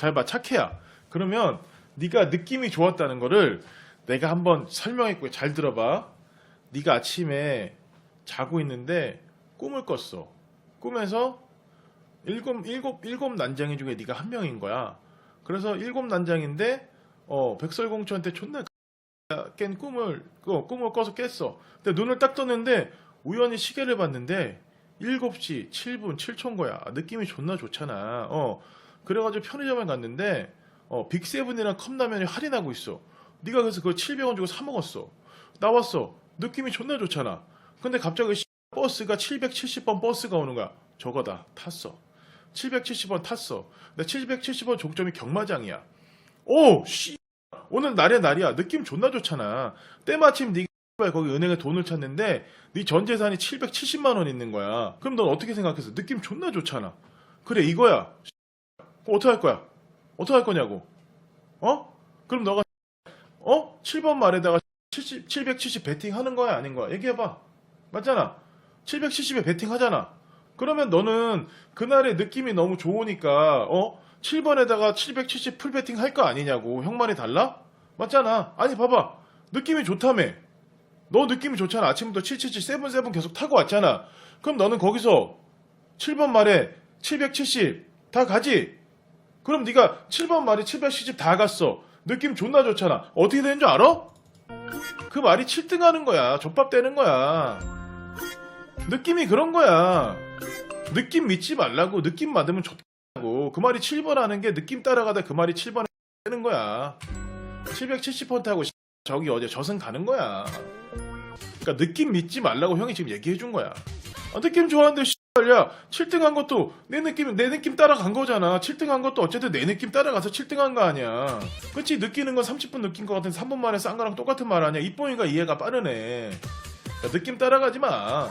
잘 봐, 착해야. 그러면 네가 느낌이 좋았다는 거를 내가 한번 설명했고 잘 들어봐. 네가 아침에 자고 있는데 꿈을 꿨어. 꿈에서 일곱 일곱 일곱 난장이 중에 네가 한 명인 거야. 그래서 일곱 난장인데 어 백설공주한테 존나 깬 꿈을 그 꿈을 꿔서 깼어. 근데 눈을 딱 떴는데 우연히 시계를 봤는데 7시 7분 7초인 거야. 느낌이 존나 좋잖아. 어. 그래가지고 편의점에 갔는데 어 빅세븐이랑 컵라면이 할인하고 있어. 네가 그래서 그걸 700원 주고 사 먹었어. 나왔어. 느낌이 존나 좋잖아. 근데 갑자기 씨, 버스가 770번 버스가 오는 거야. 저거다. 탔어. 770번 탔어. 근데 770번 종점이 경마장이야. 오, 씨. 오늘 날의 날이야. 느낌 존나 좋잖아. 때마침 네가 거기 은행에 돈을 찾는데 네 전 재산이 770만 원 있는 거야. 그럼 넌 어떻게 생각했어? 느낌 존나 좋잖아. 그래 이거야. 어떻게 할 거야? 어떻게 할 거냐고. 어? 그럼 너가 어? 7번 말에다가 70, 770 베팅 하는 거야 아닌 거야? 얘기해봐. 맞잖아. 770에 베팅 하잖아. 그러면 너는 그날의 느낌이 너무 좋으니까 어? 7번에다가 770 풀 베팅 할 거 아니냐고. 형 말이 달라? 맞잖아. 아니 봐봐. 느낌이 좋다며. 너 느낌이 좋잖아. 아침부터 777 77 계속 타고 왔잖아. 그럼 너는 거기서 7번 말에 770 다 가지. 그럼 네가 7번 말에 770다 갔어. 느낌 존나 좋잖아. 어떻게 되는 줄 알아? 그 말이 7등 하는 거야. 족밥 되는 거야. 느낌이 그런 거야. 느낌 믿지 말라고. 느낌 받으면 좋다고. 그 말이 7번 하는 게 느낌 따라가다 그 말이 7번에 되는 거야. 770번 타고 저기 어제 저승 가는 거야. 그러니까 느낌 믿지 말라고 형이 지금 얘기해 준 거야. 아, 느낌 좋아하는데 씨 발야 7등 한 것도 내 느낌 내 느낌 따라간 거잖아. 7등 한 것도 어쨌든 내 느낌 따라가서 7등 한 거 아니야. 그치 느끼는 건 30분 느낀 것 같은 3분 만에 싼 거랑 똑같은 말 아니야. 이뽕이가 이해가 빠르네. 그러니까 느낌 따라가지 마.